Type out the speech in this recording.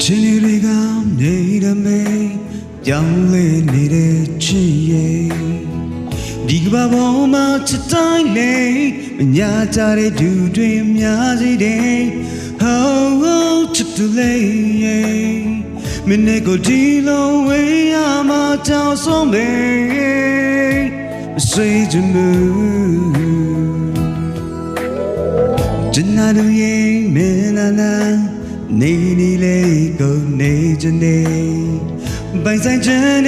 请你离开你的美，远离你的枝叶。 ဒီကဘာပေါ်မှာချစ်တိုင်းလေးမညာကြတဲ့ဒူတွေများစီတဲ့ဟောဟောချစ်တူလေးရဲ့မင်းနဲ့ကိုဒီလိုဝေးရမှာကြောက်ဆုံးမေမဆွေးချင်ဘူးကျနာတို့ရဲ့မင်းလာလာနေနေလေးကိုနေချင်နေပိုင်ဆိုင်ချင်